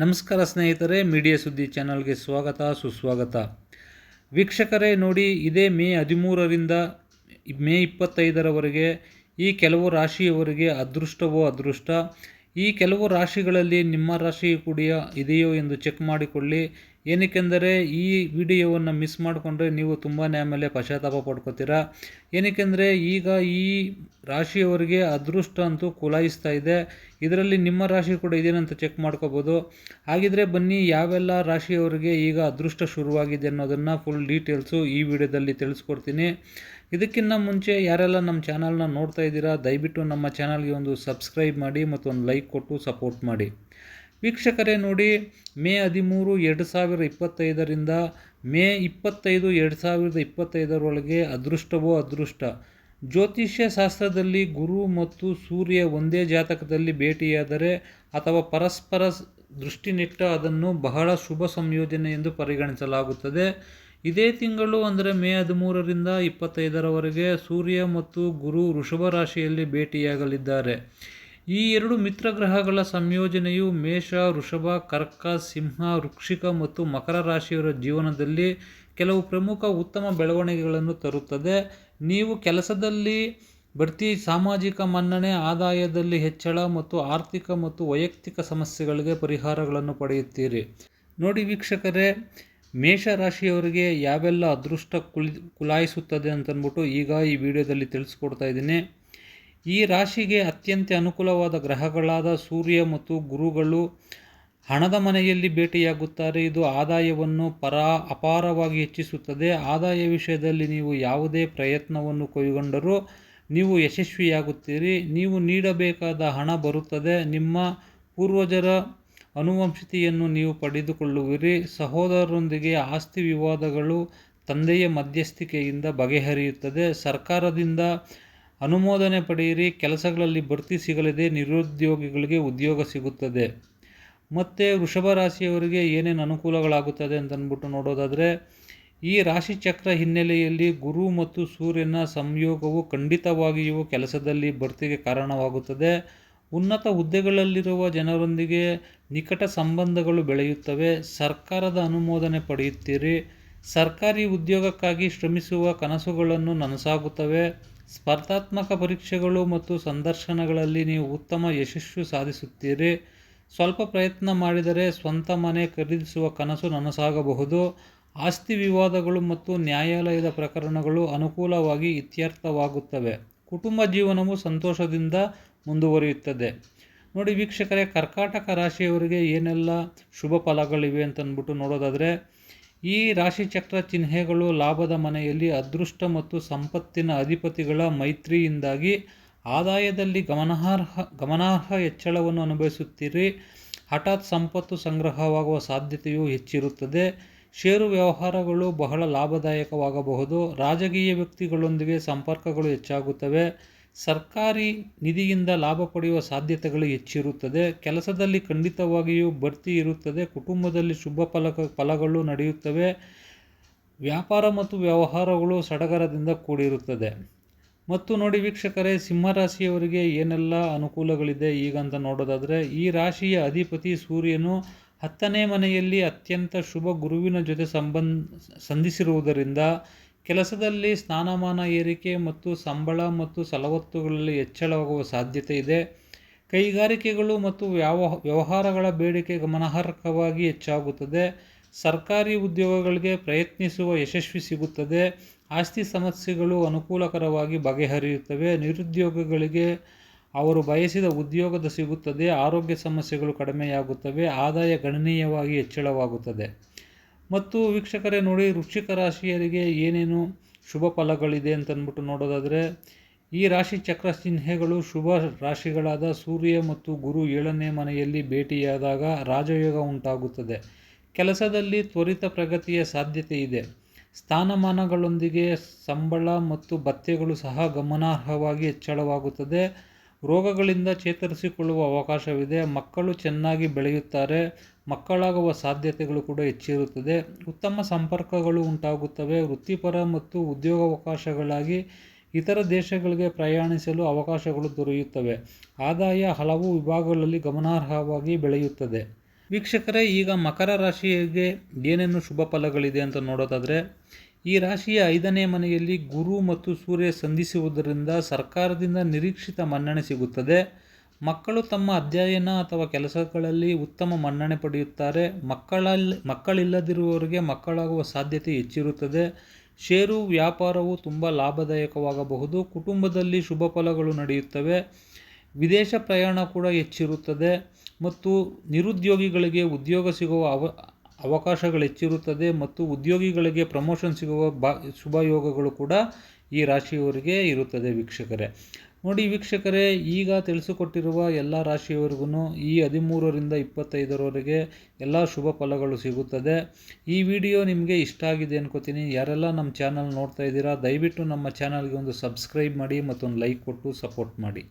ನಮಸ್ಕಾರ ಸ್ನೇಹಿತರೆ, ಮೀಡಿಯಾ ಸುದ್ದಿ ಚಾನಲ್ಗೆ ಸ್ವಾಗತ, ಸುಸ್ವಾಗತ. ವೀಕ್ಷಕರೇ, ನೋಡಿ, ಇದೇ ಮೇ ಹದಿಮೂರರಿಂದ ಮೇ ಇಪ್ಪತ್ತೈದರವರೆಗೆ ಈ ಕೆಲವು ರಾಶಿಯವರಿಗೆ ಅದೃಷ್ಟವೋ ಅದೃಷ್ಟ, ಈ ಕೆಲವು ರಾಶಿಗಳಲ್ಲಿ ನಿಮ್ಮ ರಾಶಿ ಕೂಡ ಇದೆಯೋ ಎಂದು ಚೆಕ್ ಮಾಡಿಕೊಳ್ಳಿ. ಏನಕ್ಕೆಂದರೆ ಈ ವಿಡಿಯೋವನ್ನು ಮಿಸ್ ಮಾಡಿಕೊಂಡ್ರೆ ನೀವು ತುಂಬಾ ಆಮೇಲೆ ಪಶ್ಚಾತ್ತಾಪ ಪಡ್ಕೋತೀರಾ? ಏನಕ್ಕೆಂದರೆ ಈಗ ಈ ರಾಶಿಯವರಿಗೆ ಅದೃಷ್ಟ ಅಂತೂ ಕುಲಾಯಿಸ್ತಾ ಇದೆ. ಇದರಲ್ಲಿ ನಿಮ್ಮ ರಾಶಿ ಕೂಡ ಇದೇನಂತ ಚೆಕ್ ಮಾಡ್ಕೋಬೋದು. ಹಾಗಿದ್ರೆ ಬನ್ನಿ, ಯಾವೆಲ್ಲ ರಾಶಿಯವರಿಗೆ ಈಗ ಅದೃಷ್ಟ ಶುರುವಾಗಿದೆ ಅನ್ನೋದನ್ನು ಫುಲ್ ಡೀಟೇಲ್ಸು ಈ ವಿಡಿಯೋದಲ್ಲಿ ತಿಳಿಸ್ಕೊಡ್ತೀನಿ. ಇದಕ್ಕಿಂತ ಮುಂಚೆ ಯಾರೆಲ್ಲ ನಮ್ಮ ಚಾನಲ್ನ ನೋಡ್ತಾ ಇದ್ದೀರಾ, ದಯವಿಟ್ಟು ನಮ್ಮ ಚಾನಲ್ಗೆ ಒಂದು ಸಬ್ಸ್ಕ್ರೈಬ್ ಮಾಡಿ ಮತ್ತು ಒಂದು ಲೈಕ್ ಕೊಟ್ಟು ಸಪೋರ್ಟ್ ಮಾಡಿ. ವೀಕ್ಷಕರೇ ನೋಡಿ, ಮೇ ಹದಿಮೂರು ಎರಡು ಸಾವಿರದ ಇಪ್ಪತ್ತೈದರಿಂದ ಮೇ ಇಪ್ಪತ್ತೈದು ಎರಡು ಸಾವಿರದ ಇಪ್ಪತ್ತೈದರೊಳಗೆ ಅದೃಷ್ಟವೋ ಅದೃಷ್ಟ? ಜ್ಯೋತಿಷ್ಯ ಶಾಸ್ತ್ರದಲ್ಲಿ ಗುರು ಮತ್ತು ಸೂರ್ಯ ಒಂದೇ ಜಾತಕದಲ್ಲಿ ಭೇಟಿಯಾದರೆ ಅಥವಾ ಪರಸ್ಪರ ದೃಷ್ಟಿನಿಟ್ಟ ಅದನ್ನು ಬಹಳ ಶುಭ ಸಂಯೋಜನೆ ಎಂದು ಪರಿಗಣಿಸಲಾಗುತ್ತದೆ. ಇದೇ ತಿಂಗಳು ಅಂದರೆ ಮೇ ಹದಿಮೂರರಿಂದ ಇಪ್ಪತ್ತೈದರವರೆಗೆ ಸೂರ್ಯ ಮತ್ತು ಗುರು ವೃಷಭ ರಾಶಿಯಲ್ಲಿ ಭೇಟಿಯಾಗಲಿದ್ದಾರೆ. ಈ ಎರಡು ಮಿತ್ರ ಗ್ರಹಗಳ ಸಂಯೋಜನೆಯು ಮೇಷ, ವೃಷಭ, ಕರ್ಕ, ಸಿಂಹ, ವೃಕ್ಷಿಕ ಮತ್ತು ಮಕರ ರಾಶಿಯವರ ಜೀವನದಲ್ಲಿ ಕೆಲವು ಪ್ರಮುಖ ಉತ್ತಮ ಬೆಳವಣಿಗೆಗಳನ್ನು ತರುತ್ತದೆ. ನೀವು ಕೆಲಸದಲ್ಲಿ ಬಡ್ತಿ, ಸಾಮಾಜಿಕ ಮನ್ನಣೆ, ಆದಾಯದಲ್ಲಿ ಹೆಚ್ಚಳ ಮತ್ತು ಆರ್ಥಿಕ ಮತ್ತು ವೈಯಕ್ತಿಕ ಸಮಸ್ಯೆಗಳಿಗೆ ಪರಿಹಾರಗಳನ್ನು ಪಡೆಯುತ್ತೀರಿ. ನೋಡಿ ವೀಕ್ಷಕರೇ, ಮೇಷ ರಾಶಿಯವರಿಗೆ ಯಾವೆಲ್ಲ ಅದೃಷ್ಟ ಕುಲಿ ಕುಲಾಯಿಸುತ್ತದೆ ಅಂತಂದ್ಬಿಟ್ಟು ಈಗ ಈ ವಿಡಿಯೋದಲ್ಲಿ ತಿಳಿಸ್ಕೊಡ್ತಾ ಇದ್ದೀನಿ. ಈ ರಾಶಿಗೆ ಅತ್ಯಂತ ಅನುಕೂಲವಾದ ಗ್ರಹಗಳಾದ ಸೂರ್ಯ ಮತ್ತು ಗುರುಗಳು ಹಣದ ಮನೆಯಲ್ಲಿ ಭೇಟಿಯಾಗುತ್ತಾರೆ. ಇದು ಆದಾಯವನ್ನು ಪರ ಅಪಾರವಾಗಿ ಹೆಚ್ಚಿಸುತ್ತದೆ. ಆದಾಯ ವಿಷಯದಲ್ಲಿ ನೀವು ಯಾವುದೇ ಪ್ರಯತ್ನವನ್ನು ಕೈಗೊಂಡರೂ ನೀವು ಯಶಸ್ವಿಯಾಗುತ್ತೀರಿ. ನೀವು ನೀಡಬೇಕಾದ ಹಣ ಬರುತ್ತದೆ. ನಿಮ್ಮ ಪೂರ್ವಜರ ಅನುವಂಶತೆಯನ್ನು ನೀವು ಪಡೆದುಕೊಳ್ಳುವಿರಿ. ಸಹೋದರರೊಂದಿಗೆ ಆಸ್ತಿ ವಿವಾದಗಳು ತಂದೆಯ ಮಧ್ಯಸ್ಥಿಕೆಯಿಂದ ಬಗೆಹರಿಯುತ್ತದೆ. ಸರ್ಕಾರದಿಂದ ಅನುಮೋದನೆ ಪಡೆಯಿರಿ, ಕೆಲಸಗಳಲ್ಲಿ ಬಡ್ತಿ ಸಿಗಲಿದೆ, ನಿರುದ್ಯೋಗಿಗಳಿಗೆ ಉದ್ಯೋಗ ಸಿಗುತ್ತದೆ. ಮತ್ತು ವೃಷಭ ರಾಶಿಯವರಿಗೆ ಏನೇನು ಅನುಕೂಲಗಳಾಗುತ್ತದೆ ಅಂತಂದ್ಬಿಟ್ಟು ನೋಡೋದಾದರೆ, ಈ ರಾಶಿ ಚಕ್ರ ಹಿನ್ನೆಲೆಯಲ್ಲಿ ಗುರು ಮತ್ತು ಸೂರ್ಯನ ಸಂಯೋಗವು ಖಂಡಿತವಾಗಿಯೂ ಕೆಲಸದಲ್ಲಿ ಬಡ್ತಿಗೆ ಕಾರಣವಾಗುತ್ತದೆ. ಉನ್ನತ ಹುದ್ದೆಗಳಲ್ಲಿರುವ ಜನರೊಂದಿಗೆ ನಿಕಟ ಸಂಬಂಧಗಳು ಬೆಳೆಯುತ್ತವೆ. ಸರ್ಕಾರದ ಅನುಮೋದನೆ ಪಡೆಯುತ್ತೀರಿ. ಸರ್ಕಾರಿ ಉದ್ಯೋಗಕ್ಕಾಗಿ ಶ್ರಮಿಸುವ ಕನಸುಗಳನ್ನು ನನಸಾಗುತ್ತವೆ. ಸ್ಪರ್ಧಾತ್ಮಕ ಪರೀಕ್ಷೆಗಳು ಮತ್ತು ಸಂದರ್ಶನಗಳಲ್ಲಿ ನೀವು ಉತ್ತಮ ಯಶಸ್ಸು ಸಾಧಿಸುತ್ತೀರಿ. ಸ್ವಲ್ಪ ಪ್ರಯತ್ನ ಮಾಡಿದರೆ ಸ್ವಂತ ಮನೆ ಖರೀದಿಸುವ ಕನಸು ನನಸಾಗಬಹುದು. ಆಸ್ತಿ ವಿವಾದಗಳು ಮತ್ತು ನ್ಯಾಯಾಲಯದ ಪ್ರಕರಣಗಳು ಅನುಕೂಲವಾಗಿ ಇತ್ಯರ್ಥವಾಗುತ್ತವೆ. ಕುಟುಂಬ ಜೀವನವು ಸಂತೋಷದಿಂದ ಮುಂದುವರಿಯುತ್ತದೆ. ನೋಡಿ ವೀಕ್ಷಕರೇ, ಕರ್ಕಾಟಕ ರಾಶಿಯವರಿಗೆ ಏನೆಲ್ಲ ಶುಭ ಫಲಗಳಿವೆ ಅಂತಂದ್ಬಿಟ್ಟು ನೋಡೋದಾದರೆ ಈ ರಾಶಿಚಕ್ರ ಚಿಹ್ನೆಗಳು ಲಾಭದ ಮನೆಯಲ್ಲಿ ಅದೃಷ್ಟ ಮತ್ತು ಸಂಪತ್ತಿನ ಅಧಿಪತಿಗಳ ಮೈತ್ರಿಯಿಂದಾಗಿ ಆದಾಯದಲ್ಲಿ ಗಮನಾರ್ಹ ಗಮನಾರ್ಹ ಹೆಚ್ಚಳವನ್ನು ಅನುಭವಿಸುತ್ತೀರಿ. ಹಠಾತ್ ಸಂಪತ್ತು ಸಂಗ್ರಹವಾಗುವ ಸಾಧ್ಯತೆಯು ಹೆಚ್ಚಿರುತ್ತದೆ. ಷೇರು ವ್ಯವಹಾರಗಳು ಬಹಳ ಲಾಭದಾಯಕವಾಗಬಹುದು. ರಾಜಕೀಯ ವ್ಯಕ್ತಿಗಳೊಂದಿಗೆ ಸಂಪರ್ಕಗಳು ಹೆಚ್ಚಾಗುತ್ತವೆ. ಸರ್ಕಾರಿ ನಿಧಿಯಿಂದ ಲಾಭ ಪಡೆಯುವ ಸಾಧ್ಯತೆಗಳು ಹೆಚ್ಚಿರುತ್ತದೆ. ಕೆಲಸದಲ್ಲಿ ಖಂಡಿತವಾಗಿಯೂ ಬಡ್ತಿ ಇರುತ್ತದೆ. ಕುಟುಂಬದಲ್ಲಿ ಶುಭ ಫಲಕ ಫಲಗಳು ನಡೆಯುತ್ತವೆ. ವ್ಯಾಪಾರ ಮತ್ತು ವ್ಯವಹಾರಗಳು ಸಡಗರದಿಂದ ಕೂಡಿರುತ್ತದೆ. ಮತ್ತು ನೋಡಿ ವೀಕ್ಷಕರೇ, ಸಿಂಹರಾಶಿಯವರಿಗೆ ಏನೆಲ್ಲ ಅನುಕೂಲಗಳಿದೆ ಈಗಂತ ನೋಡೋದಾದರೆ, ಈ ರಾಶಿಯ ಅಧಿಪತಿ ಸೂರ್ಯನು ಹತ್ತನೇ ಮನೆಯಲ್ಲಿ ಅತ್ಯಂತ ಶುಭ ಗುರುವಿನ ಜೊತೆ ಸಂಬಂಧ, ಸಂಧಿಸಿರುವುದರಿಂದ ಕೆಲಸದಲ್ಲಿ ಸ್ಥಾನಮಾನ ಏರಿಕೆ ಮತ್ತು ಸಂಬಳ ಮತ್ತು ಸಲವತ್ತುಗಳಲ್ಲಿ ಹೆಚ್ಚಳವಾಗುವ ಸಾಧ್ಯತೆ ಇದೆ. ಕೈಗಾರಿಕೆಗಳು ಮತ್ತು ವ್ಯಾವ, ವ್ಯವಹಾರಗಳ ಬೇಡಿಕೆ ಗಮನಾರ್ಹವಾಗಿ ಹೆಚ್ಚಾಗುತ್ತದೆ. ಸರ್ಕಾರಿ ಉದ್ಯೋಗಗಳಿಗೆ ಪ್ರಯತ್ನಿಸುವ ಯಶಸ್ವಿ ಸಿಗುತ್ತದೆ. ಆಸ್ತಿ ಸಮಸ್ಯೆಗಳು ಅನುಕೂಲಕರವಾಗಿ ಬಗೆಹರಿಯುತ್ತವೆ. ನಿರುದ್ಯೋಗಿಗಳಿಗೆ ಅವರು ಬಯಸಿದ ಉದ್ಯೋಗದ ಸಿಗುತ್ತದೆ. ಆರೋಗ್ಯ ಸಮಸ್ಯೆಗಳು ಕಡಿಮೆಯಾಗುತ್ತವೆ. ಆದಾಯ ಗಣನೀಯವಾಗಿ ಹೆಚ್ಚಳವಾಗುತ್ತದೆ. ಮತ್ತು ವೀಕ್ಷಕರೇ ನೋಡಿ, ವೃಶ್ಚಿಕ ರಾಶಿಯರಿಗೆ ಏನೇನು ಶುಭ ಫಲಗಳಿದೆ ಅಂತಂದ್ಬಿಟ್ಟು ನೋಡೋದಾದರೆ, ಈ ರಾಶಿ ಚಕ್ರ ಚಿಹ್ನೆಗಳು ಶುಭ ರಾಶಿಗಳಾದ ಸೂರ್ಯ ಮತ್ತು ಗುರು ಏಳನೇ ಮನೆಯಲ್ಲಿ ಭೇಟಿಯಾದಾಗ ರಾಜಯೋಗ ಉಂಟಾಗುತ್ತದೆ. ಕೆಲಸದಲ್ಲಿ ತ್ವರಿತ ಪ್ರಗತಿಯ ಸಾಧ್ಯತೆ ಇದೆ. ಸ್ಥಾನಮಾನಗಳೊಂದಿಗೆ ಸಂಬಳ ಮತ್ತು ಭತ್ಯೆಗಳು ಸಹ ಗಮನಾರ್ಹವಾಗಿ ಹೆಚ್ಚಳವಾಗುತ್ತದೆ. ರೋಗಗಳಿಂದ ಚೇತರಿಸಿಕೊಳ್ಳುವ ಅವಕಾಶವಿದೆ. ಮಕ್ಕಳು ಚೆನ್ನಾಗಿ ಬೆಳೆಯುತ್ತಾರೆ. ಮಕ್ಕಳಾಗುವ ಸಾಧ್ಯತೆಗಳು ಕೂಡ ಹೆಚ್ಚಿರುತ್ತದೆ. ಉತ್ತಮ ಸಂಪರ್ಕಗಳು ಉಂಟಾಗುತ್ತವೆ. ವೃತ್ತಿಪರ ಮತ್ತು ಉದ್ಯೋಗಾವಕಾಶಗಳಾಗಿ ಇತರ ದೇಶಗಳಿಗೆ ಪ್ರಯಾಣಿಸಲು ಅವಕಾಶಗಳು ದೊರೆಯುತ್ತವೆ. ಆದಾಯ ಹಲವು ವಿಭಾಗಗಳಲ್ಲಿ ಗಮನಾರ್ಹವಾಗಿ ಬೆಳೆಯುತ್ತದೆ. ವೀಕ್ಷಕರೇ, ಈಗ ಮಕರ ರಾಶಿಗೆ ಏನೇನು ಶುಭ ಫಲಗಳಿದೆ ಅಂತ ನೋಡೋದಾದರೆ ಈ ರಾಶಿಯ ಐದನೇ ಮನೆಯಲ್ಲಿ ಗುರು ಮತ್ತು ಸೂರ್ಯ ಸಂಧಿಸುವುದರಿಂದ ಸರ್ಕಾರದಿಂದ ನಿರೀಕ್ಷಿತ ಮನ್ನಣೆ ಸಿಗುತ್ತದೆ. ಮಕ್ಕಳು ತಮ್ಮ ಅಧ್ಯಯನ ಅಥವಾ ಕೆಲಸಗಳಲ್ಲಿ ಉತ್ತಮ ಮನ್ನಣೆ ಪಡೆಯುತ್ತಾರೆ. ಮಕ್ಕಳಲ್ಲಿ ಮಕ್ಕಳಿಲ್ಲದಿರುವವರಿಗೆ ಮಕ್ಕಳಾಗುವ ಸಾಧ್ಯತೆ ಹೆಚ್ಚಿರುತ್ತದೆ. ಷೇರು ವ್ಯಾಪಾರವು ತುಂಬ ಲಾಭದಾಯಕವಾಗಬಹುದು. ಕುಟುಂಬದಲ್ಲಿ ಶುಭ ಫಲಗಳು ನಡೆಯುತ್ತವೆ. ವಿದೇಶ ಪ್ರಯಾಣ ಕೂಡ ಹೆಚ್ಚಿರುತ್ತದೆ. ಮತ್ತು ನಿರುದ್ಯೋಗಿಗಳಿಗೆ ಉದ್ಯೋಗ ಸಿಗುವ ಅವ ಅವಕಾಶಗಳು ಹೆಚ್ಚಿರುತ್ತದೆ ಮತ್ತು ಉದ್ಯೋಗಿಗಳಿಗೆ ಪ್ರಮೋಷನ್ ಸಿಗುವ ಬಾ, ಶುಭಯೋಗಗಳು ಕೂಡ ಈ ರಾಶಿಯವರಿಗೆ ಇರುತ್ತದೆ ವೀಕ್ಷಕರೇ. ನೋಡಿ ವೀಕ್ಷಕರೇ, ಈಗ ತಿಳಿಸಿಕೊಟ್ಟಿರುವ ಎಲ್ಲ ರಾಶಿಯವರಿಗೂ ಈ ಹದಿಮೂರರಿಂದ ಇಪ್ಪತ್ತೈದರವರೆಗೆ ಎಲ್ಲ ಶುಭ ಫಲಗಳು ಸಿಗುತ್ತದೆ. ಈ ವಿಡಿಯೋ ನಿಮಗೆ ಇಷ್ಟ ಆಗಿದೆ ಅನ್ಕೋತೀನಿ. ಯಾರೆಲ್ಲ ನಮ್ಮ ಚಾನಲ್ ನೋಡ್ತಾ ಇದ್ದೀರಾ, ದಯವಿಟ್ಟು ನಮ್ಮ ಚಾನಲ್ಗೆ ಒಂದು ಸಬ್ಸ್ಕ್ರೈಬ್ ಮಾಡಿ ಮತ್ತೊಂದು ಲೈಕ್ ಕೊಟ್ಟು ಸಪೋರ್ಟ್ ಮಾಡಿ.